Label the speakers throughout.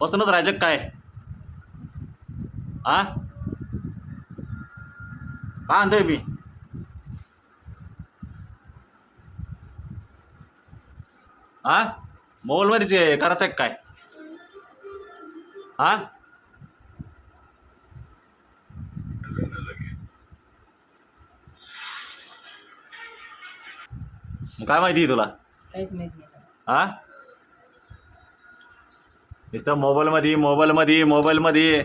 Speaker 1: बसूनच राहायचं काय? हा काय आणतोय मी? हा मोबाईलमध्येच हे करायचं आहे काय? हा मग काय माहिती आहे तुला?
Speaker 2: काहीच माहीत नाही.
Speaker 1: हा नुसतं मोबाईलमध्ये मोबाईलमध्ये मोबाईलमध्ये.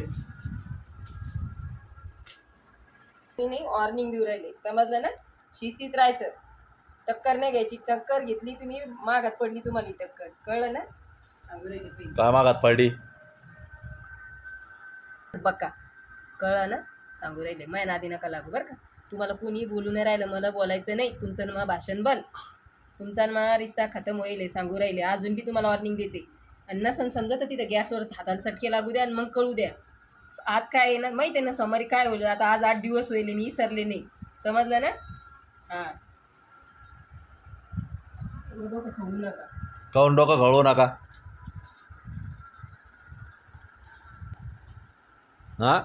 Speaker 2: मी नाही वॉर्निंग देऊ राहिले. समजलं ना? शिस्तीत राहायचं. टक्कर नाही घ्यायची. टक्कर घेतली तुम्ही मागात पडली तुम्हाला ही टक्कर. कळलं ना? सांगू राहिले पहिले.
Speaker 1: काय मागात पडली?
Speaker 2: बघा. कळलं ना? सांगू राहिले. माय नादी नका लागू बरं का? तुम्हाला कोणी बोलू नाही राहिलं मला बोलायचं नाही. तुमचं ना भाषण बंद. तुमचा ना रिश्ता खतम होईल सांगू राहिले. अजून बी तुम्हाला वॉर्निंग देते. आणि नसन समजा तर तिथं गॅसवर हाताला चटके लागू द्या आणि मग कळू द्या. आज काय येणार माहिती आहे ना सोमवारी काय होईल? आता आज आठ दिवस होईल मी विसरले नाही. समजलं ना? हां. डोकं खाऊ नका.
Speaker 1: काऊन डोकं घळवू नका? हा?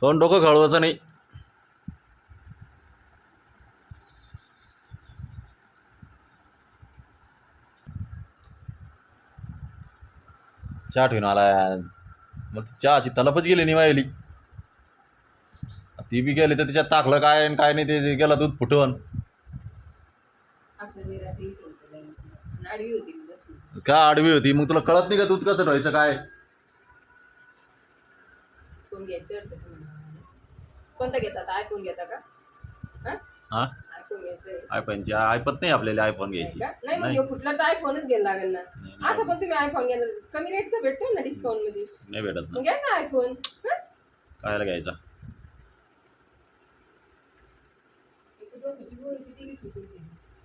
Speaker 1: काऊन डोकं घळवायचं नाही? चहा ठेवून आला. मग चहाची तलपच गेली नाही वाहिली ती बी गेली तर तिच्यात टाकलं काय आणि काय नाही ते गेलं दूध
Speaker 2: बसली.
Speaker 1: का आडवी होती? मग तुला कळत नाही का दूध कसं ठेवायचं काय?
Speaker 2: फोन घ्यायचं कोणता घेतात? आयफोन घेता का? हा? आयफोन घ्यायचं
Speaker 1: आयफोनची ऐपत नाही आपल्याला आयफोन घ्यायची.
Speaker 2: नाही मग. ह्यो फुटला तर आयफोनच घ्यायला लागेल ना. असं पण तुम्ही आयफोन घेणार कमी रेटचा भेटतो ना डिस्काउंटमध्ये
Speaker 1: नाही भेटत ना.
Speaker 2: मग घ्या ना आयफोन?
Speaker 1: कायला घ्यायचा.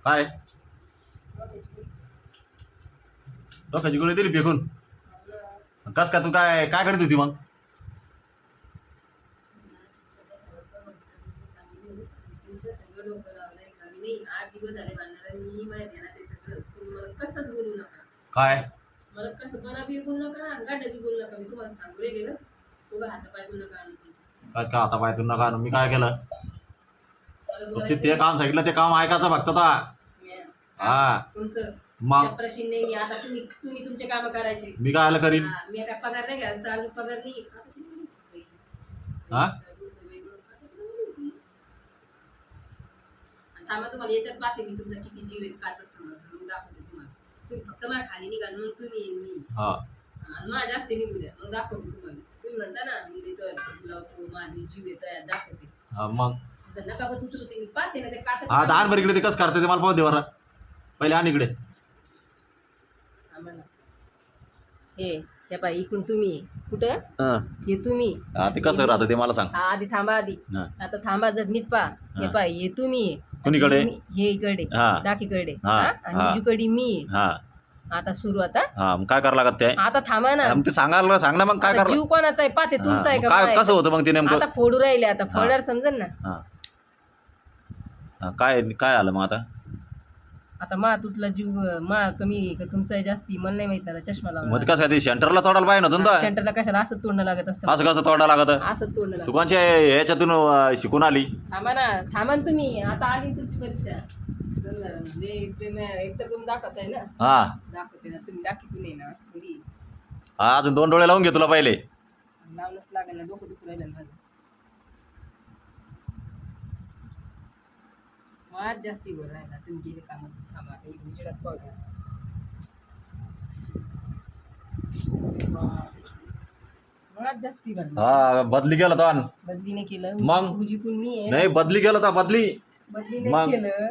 Speaker 1: काय?
Speaker 2: डोक्याची गोळी.
Speaker 1: दिली फेकून. कस का तू काय काय करत होती मग
Speaker 2: तुमचं सगळं डोकं लावलंय का मी नाही आठ दिवस झाले बांधणारा मी माहिती आहे ना ते सगळं. तुम्ही मला कसंच बोलू नका.
Speaker 1: काय?
Speaker 2: मला कसं बरा बी बोलू नका गाड्या बी बोलू नका मी तुम्हाला सांगू रे गेलं उभं हात पाय बोलू नका आणून तुमचे
Speaker 1: कस का आता पाय नका आणू. मी काय केलं?
Speaker 2: मला
Speaker 1: फक्त
Speaker 2: बोलायचं
Speaker 1: ते काम सांगितलं ते काम ऐकायचं फक्त आता. हा.
Speaker 2: तुमचं
Speaker 1: मग?
Speaker 2: प्रश्न नाही आता तुम्ही तुम्ही तुमचे काम करायचे.
Speaker 1: मी काय करीन?
Speaker 2: हा, मी काय पगार नाही घ्यायला चालू पगार नाही. आता तुम्ही.
Speaker 1: हा?
Speaker 2: आणि थांबा तुम्हाला याच्यात पाहते मी तुमचा किती जीव आहे काच समजतं. मग दाखवते तुम्हाला. तुम्ही फक्त माझ्या खाली निघा मग तुम्ही आणि मी.
Speaker 1: हा.
Speaker 2: आणि माझ्या जास्त निघू द्या. मग दाखवते तुम्हाला. तुम्ही म्हणता ना मी देतो लावतो माझी जीव येतो दाखवते.
Speaker 1: हा, मग?
Speaker 2: नका बस उतरवते मी पाहते ना ते
Speaker 1: हा दान बरं
Speaker 2: काटा
Speaker 1: इकडे ते कसं करते ते मला पाहू दे बरं. पहिले आण इकडे.
Speaker 2: हे हे पाय इकडून तुम्ही. कुठं?
Speaker 1: हा.
Speaker 2: हे तुम्ही.
Speaker 1: हा, ते कसं राहतं ते मला सांग.
Speaker 2: हा आधी थांबा आधी.
Speaker 1: हा.
Speaker 2: आता थांबा जर नीट पा हे
Speaker 1: हा.
Speaker 2: पाय हे तुम्ही.
Speaker 1: कुणीकडे?
Speaker 2: हे इकडे.
Speaker 1: हा. हा,
Speaker 2: हा?
Speaker 1: हा.
Speaker 2: आणि मी
Speaker 1: हा.
Speaker 2: आता सुरू आता.
Speaker 1: हा मग काय करावं लागत ते?
Speaker 2: आता थांबा ना.
Speaker 1: मग ते सांगायला सांग ना मग काय
Speaker 2: आता
Speaker 1: करावं
Speaker 2: जीव कोणाचा आहे? पाहते तुमचा आहे का
Speaker 1: मग काय
Speaker 2: माझा
Speaker 1: कसं
Speaker 2: आहे
Speaker 1: होतं मग ते
Speaker 2: का?
Speaker 1: नेमकं?
Speaker 2: आता फोडू राहिले आता फोडल्यावर समजेल ना.
Speaker 1: हा. हा, काय काय आलं मग आता?
Speaker 2: आता मा तुटला जीव मा कमी आहे का तुमचा आहे जास्ती मला नाही माहीत आता चष्मा
Speaker 1: मग
Speaker 2: लावला
Speaker 1: कसं आहे ते सेंटरला तोडायला पाहिजे ना तुमचा
Speaker 2: सेंटरला कशाला असं तोडणं लागत असतं?
Speaker 1: असं कसं तोडा लागत?
Speaker 2: असं तोडणं
Speaker 1: तू कोणच्या ह्याच्यातून अं, शिकून आली?
Speaker 2: थांबा ना थांबा ना तुम्ही. आता आली तुमची परीक्षा. लय प्रेम आहे. एक तर तुम्ही दाखवताय ना.
Speaker 1: हा.
Speaker 2: दाखवते ना तुम्ही ना थोडी.
Speaker 1: हा, अजून दोन डोळे लावून घे तुला पहिले.
Speaker 2: लावणंच लागेल ना डोकं दुखू राहिलं ना माझं. वाद जास्ती वर राहिला. तुम्ही गेले कामात थांबा चिडत पावडर वाद जास्ती
Speaker 1: हा बदली तो.
Speaker 2: बदली नाही केलं.
Speaker 1: मग?
Speaker 2: उजी पण मी आहे.
Speaker 1: नाही बदली गेला तर बदली.
Speaker 2: बदली
Speaker 1: मग?
Speaker 2: केलं.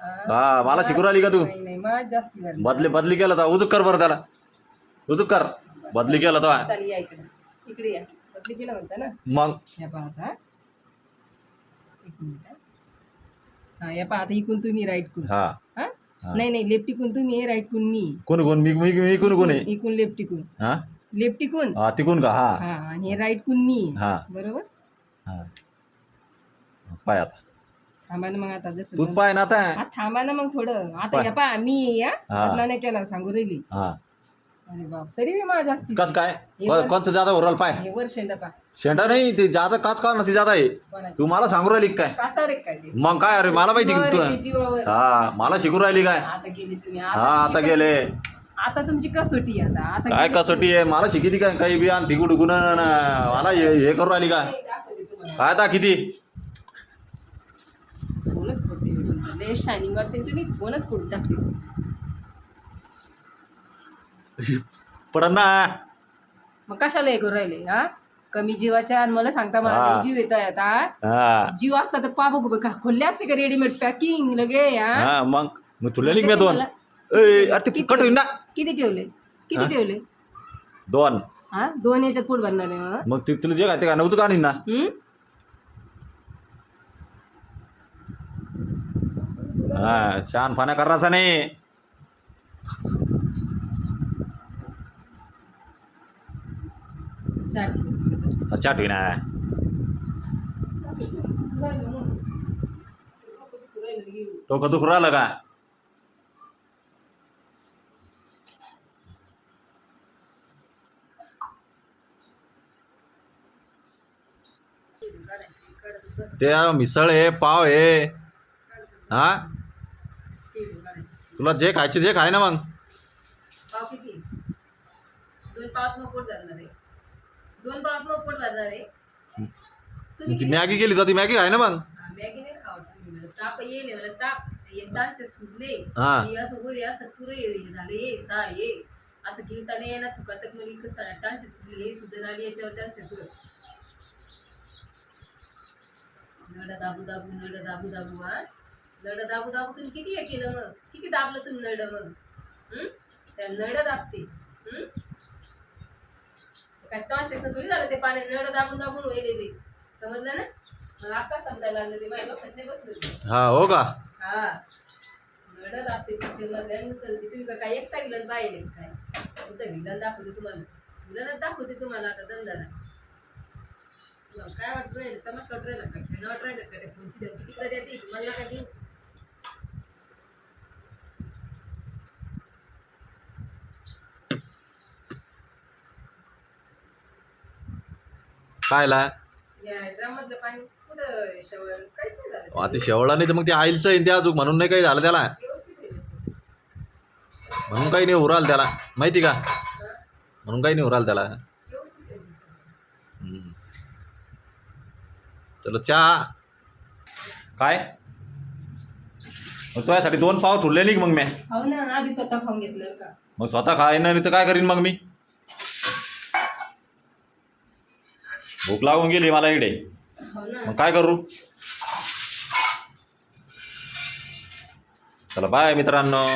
Speaker 2: हा.
Speaker 1: हा मला शिकून आली का तू?
Speaker 2: नाही जास्ती
Speaker 1: बदली बदली गेला तर उजूक कर बरं त्याला. उजूक कर. बदली तो.
Speaker 2: चाल या इकडे. इकडे या. बदली केलं म्हणता ना?
Speaker 1: मग?
Speaker 2: या पहा आता एक मिनिट हा. हा या पहा आता इकून तुम्ही राईट कून
Speaker 1: हा.
Speaker 2: हा?
Speaker 1: हा.
Speaker 2: नाही नाही लेफ्ट इकून तुम्ही राईट कून मी.
Speaker 1: कोण कोण? मी मी मी कोण कोण आहे?
Speaker 2: इकून लेफ्ट इकून
Speaker 1: हा?
Speaker 2: लेफ्ट इकून
Speaker 1: हा तिकून का? हा.
Speaker 2: हा आणि हे राईट कून मी.
Speaker 1: हा.
Speaker 2: बरोबर?
Speaker 1: हा. पाय आता.
Speaker 2: थांबा ना मग आता जसं
Speaker 1: तूच पाय ना आता.
Speaker 2: हा थांबा ना मग थोडं. आता पहा मी या
Speaker 1: हा.
Speaker 2: बदला नाही केला सांगू राहिली.
Speaker 1: हा.
Speaker 2: अरे बाप तरी बी मला जास्ती.
Speaker 1: कस काय? को- कोणचं जादा उरल पाय?
Speaker 2: हे शेंडा
Speaker 1: नाही ते जादा काच का नसे जादा आहे तू मला सांगू राहिली काय?
Speaker 2: ते?
Speaker 1: मग काय अरे मला माहिती
Speaker 2: जीवावर
Speaker 1: तू
Speaker 2: आहे ते, जीवावर.
Speaker 1: हा मला शिकू राहिली काय?
Speaker 2: आता गेली तुम्ही
Speaker 1: हा
Speaker 2: तुमची
Speaker 1: आता गेले.
Speaker 2: कसोटी- आता तुमची कसोटी आहे आता आता
Speaker 1: काय
Speaker 2: गेली
Speaker 1: कसोटी आहे? मला शिकिती काय? काही बी आणि तिकून डुकून मला हे हे करू राहिली काय?
Speaker 2: तुम्ही. दाखवते तुम्हाला.
Speaker 1: काय आता किती
Speaker 2: फोनच फोडते मी तुमचं. शायनिंग वाटते तुम्ही फोनच फोडून टाकते.
Speaker 1: पडन ना.
Speaker 2: मग कशाला हे करू राहिले हा? कमी जीवाच्या आणि मला सांगता मला
Speaker 1: हा.
Speaker 2: लय जीव येत आता
Speaker 1: हा?
Speaker 2: जीव असता तर पा बघू बघा खोलले असते का रेडीमेड पॅकिंग लगे हा?
Speaker 1: हा मग. मग तुला लिंक मी दोन. ए अरे
Speaker 2: किती
Speaker 1: कट ना.
Speaker 2: किती ठेवले? किती? ठेवले?
Speaker 1: दोन.
Speaker 2: हा? दोन याच्यात पोट भरणार आहे मग
Speaker 1: मग ते तुला जे काय ते काय नव्हतं का नाही ना?
Speaker 2: हम्म?
Speaker 1: हा शहाणपणा करायचा नाही
Speaker 2: चार ठेवले बस.
Speaker 1: अच्छा ठीक ना
Speaker 2: राहिलं मग. सगळं कसं राहिलं घेऊन.
Speaker 1: डोकं दुखू राहिलं का ते मिसळ आहे पाव आहे हा तुला जे खायचे जे खाय ना मग
Speaker 2: दोन मग पोट भरणार आहे आहे. तुम्ही
Speaker 1: ती मॅगी गेली तर ती मॅगी खाय ना मग?
Speaker 2: मॅगी नाही खावत तुम्ही. मला ताप येईल मला ताप. येतात ते सुजले.
Speaker 1: हा.
Speaker 2: हे असं वर असं पुरं हे झालं ये सा ये. असं गिरताना ये ना तुका तक मला इतकं सा- डान्स फुटली हे सुद्धा आली याच्यावर डान्स सुर नड दाबू दाबू नड दाबू दाबू हा. नड दाबू दाबू तुम्ही किती हे केलं मग? किती दाबलं तुम्ही नड मग? हं? त्या नड दाबते. हं? काय तॉन्सेस थोडी झालं ते पाणी नड दाबून दाबून व्हायले ते. समजलं ना? मला आता समजायला लागलं ते माझ्या डोक्यात नाही बसलं ते.
Speaker 1: हा हो का?
Speaker 2: हा. नड दाबते तिचे मधल्या उचलते. तुम्ही का काय एकटा विलन पाहिले काय? तुमचं विधान दाखवते तुम्हाला. विधानात दाखवते तुम्हाला आता धंदाला काय वाटत राहिलं? तमाशा वाटत राहिलं का? खेळणं वाटत राहिलं का? त्या फोनची धमकी किती कधी येते? तुम्हाला का देऊ
Speaker 1: खायला
Speaker 2: या ड्राममधलं पाणी कुठं शेवळ काहीच नाही झालं.
Speaker 1: आता शेवळा नाही तर मग ते आईलचं आहे ते अजून म्हणून नाही काही झालं त्याला. म्हणून काही नाही उराल त्याला. माहिती का?
Speaker 2: हा?
Speaker 1: म्हणून काही नाही उराल त्याला. चलो चहा. काय? मग तुझ्यासाठी दोन पाव ठुरले नाही का मग मी.
Speaker 2: हो ना आधी स्वतः खाऊन घेतलं का.
Speaker 1: मग स्वतः खाय नाही तर काय करीन मग मी? भूक लागून गेली मला इकडे.
Speaker 2: हो
Speaker 1: मग काय करू? चला बाय मित्रांनो.